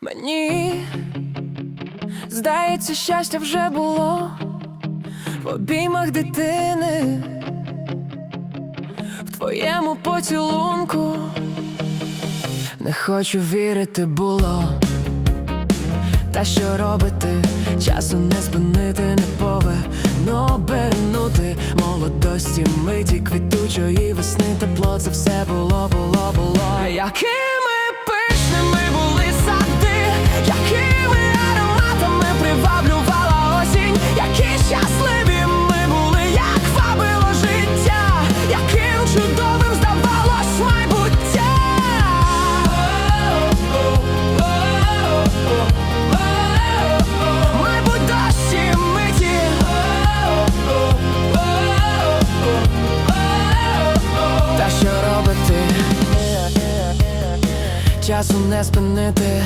Мені здається, щастя вже було в обіймах дитини, в твоєму поцілунку. Не хочу вірити було. Та що робити, часу не спинити, не повинно обернути молодості, миті квітучої весни, тепло, це все було, було, було. Якими Часу не спинити